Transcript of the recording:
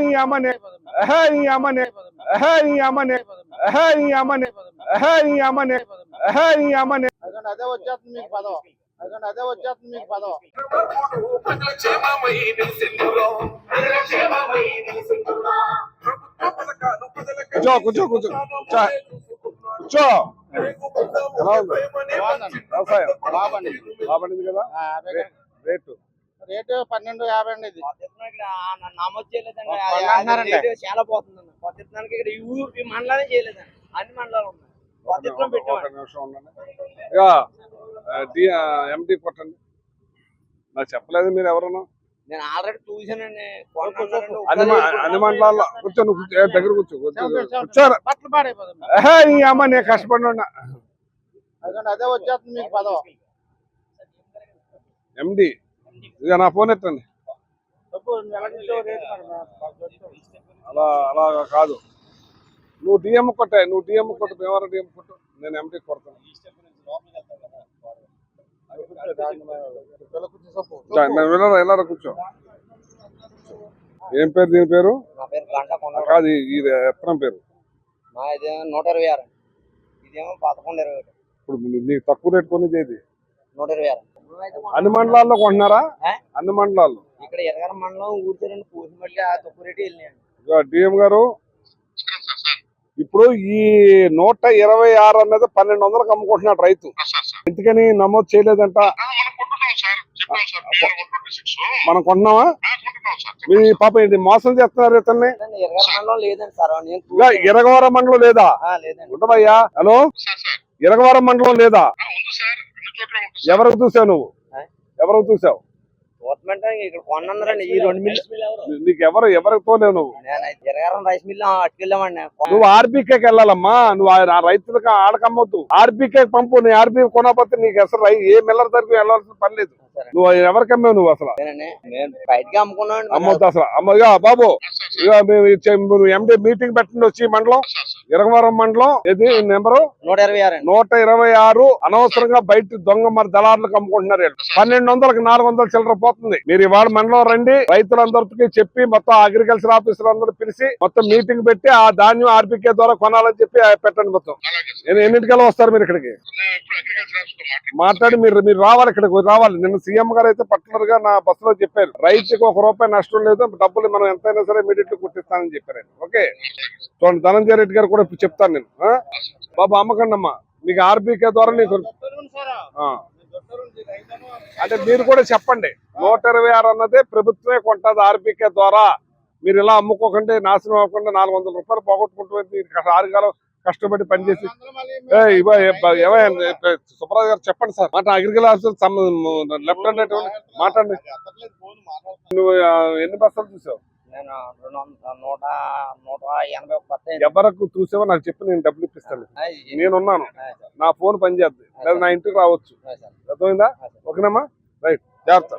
నీ అమ్మని నీ అమ్మని నీ అమ్మని నీ అమ్మని నీ అమ్మని నీ అమ్మని అదే వచ్చేస్తుంది మీకు పదవ అదే వచ్చేస్తుంది మీకు పదవ కూర్చో కూర్చో కూర్చో కూర్చో. బాబండి బాగుంది కదా. రేటు. రేటు పన్నెండు యాభై అండి ఇది. నమోదు చేయలేదండి. చాలా పోతుందండి. కొత్త ఇత్తనానికి ఇక్కడ ఈ ఊరు ఈ మండలానే చేయలేదండి. అన్ని మండలాలు ఉన్నాయి. కొత్త ఇత్తనం ఒక పెట్టామండి నిమిషం ఉండండి. ఇక డి ఎండి కొట్టండి. నాకు చెప్పలేదు మీరు ఎవరన్నా? నేను ఆల్రెడీ చూసానండి అన్ని మండలాల్లో కూర్చో నువ్వు కూర్చో, ఏ, దగ్గర కూర్చో. కూర్చోరా. నీ అమ్మ నేను కష్టపడినా అదే వచ్చేస్తుంది మీకు పదవ. ఎండి. ఇక నా ఫోన్ ఎత్తండి. అలా అలా కాదు. నువ్వు డిఎం కొట్టే నువ్వు డిఎం కొట్టు మేమరా డిఎం కొట్టు నేను ఎండి కొడతాను. వెళ్ళరా? కూర్చో. ఏం పేరు దీని పేరు? నా పేరు గంట కొండ కాదు ఇది ఎత్తనం పేరు. నూట ఇరవై ఆరు. ఇదేమో పదకొండు ఇరవై ఇప్పుడు నీకు తక్కువ రేట్ కొనేది ఏది నూట ఇరవై ఆరు. అన్ని మండలాల్లో కొంటున్నారా? అన్ని మండలాల్లో ఇక్కడ ఎరగర మండలం ఊరిచారండి పూసి మళ్ళీ ఆ వెళ్ళినాయండి డిఎం గారు ఇప్పుడు ఈ నూట ఇరవై ఆరు అన్నది పన్నెండు వందలకు అమ్ముకుంటున్నాడు రైతు. ఎందుకని నమోదు చేయలేదంట? మనం సార్. మీ పాప ఇది మోసం చేస్తున్నారు ఇతన్ని? ఇరగవరం మండలం లేదా? ఉండవయ్యా హలో? Sir sir. ఇరగవరం మండలం లేదా? ఎవరికి చూసావు నువ్వు? ఎవరికి చూసావు? నీకు ఎవరు ఎవరికి తోలేవు నువ్వు? రైస్ మిల్ అట్టుకెళ్ళామండి నువ్వు ఆర్బీకేకి వెళ్ళాలమ్మా. నువ్వు ఆ- రైతులకు ఆడకమ్మొద్దు. ఆర్బీకే పంపు నీ ఆర్బీ కొనకపోతే నీకు అసలు రై- ఏ మిల్లర్ దగ్గర వెళ్ళాల్సిన పని లేదు. నువ్వు ఎవరికి అమ్మావు నువ్వు అసలు? అమ్మొద్దు అసలు. అమ్మ ఇక బాబు. ఇక మేము ఎండి మీటింగ్ పెట్టండి వచ్చి ఈ మండలం. ఇరగవరం మండలం. ఇది నెంబరు? నూట ఇరవై ఆరు అండి. నూట ఇరవై ఆరు. అనవసరంగా బయట దొంగ మరి దళారులకు అమ్ముకుంటున్నారు. పన్నెండు వందలకు నాలుగు వందలు చిల్లర పోతుంది. మీరు ఇవాళ మండలం రండి. రైతులందరికీ చెప్పి మొత్తం అగ్రికల్చర్ ఆఫీసర్ అందరూ పిలిచి మొత్తం మీటింగ్ పెట్టి ఆ ధాన్యం ఆర్బీకే ద్వారా కొనాలని చెప్పి పెట్టండి మొత్తం. నేను ఎన్నింటికల్లా వస్తారు మీరు ఇక్కడికి? నేను ఇప్పుడు అగ్రికల్చర్ ఆఫీస్తో మాట్లాడి. మాట్లాడి మీరు మీరు రావాలి ఇక్కడికి రావాలి. నిన్న సీఎం గారు అయితే పర్టికులర్గా నా బస్సులో చెప్పారు. రైతుకి ఒక రూపాయి నష్టం లేదు డబ్బులు మనం ఎంతైనా సరే ఇమీడియట్ కుట్టిస్తానని చెప్పారు. ఓకే? చూడండి ధనంజయ రెడ్డి గారు కూడా ఇప్పుడు చెప్తాను నేను? బాబు అమ్మకండి అమ్మా మీకు ఆర్బీకే ద్వారా నీకు అంటే మీరు కూడా చెప్పండి. నూట ఇరవై ఆరు అన్నదే ప్రభుత్వమే కొంటది ఆర్బీకే ద్వారా. మీరు ఇలా అమ్ముకోకండి నాశనం అవ్వకుండా నాలుగు వందల రూపాయలు పోగొట్టుకుంటుంది ఆరు కాలం కష్టపడి పనిచేసి సుబ్రాజ్ గారు చెప్పండి సార్. మాట అగ్రికల్చర్ ఆఫీసర్ లెఫ్ట్ హ్యాండ్ మాట్లాడండి. ఎత్తట్లేదు, ఫోన్ మాట్లాడుతున్నాను. నువ్వు ఎన్ని బస్సులు చూసావు. ఎవరికి చూసావో నాకు చెప్పి నేను డబ్బులు ఇప్పిస్తాను. నేనున్నాను. నా ఫోన్ పనిచేస్తుంది లేదా నా ఇంటికి రావచ్చు. అర్థమైందా? ఓకేనమ్మా? రైట్. జాగ్రత్త.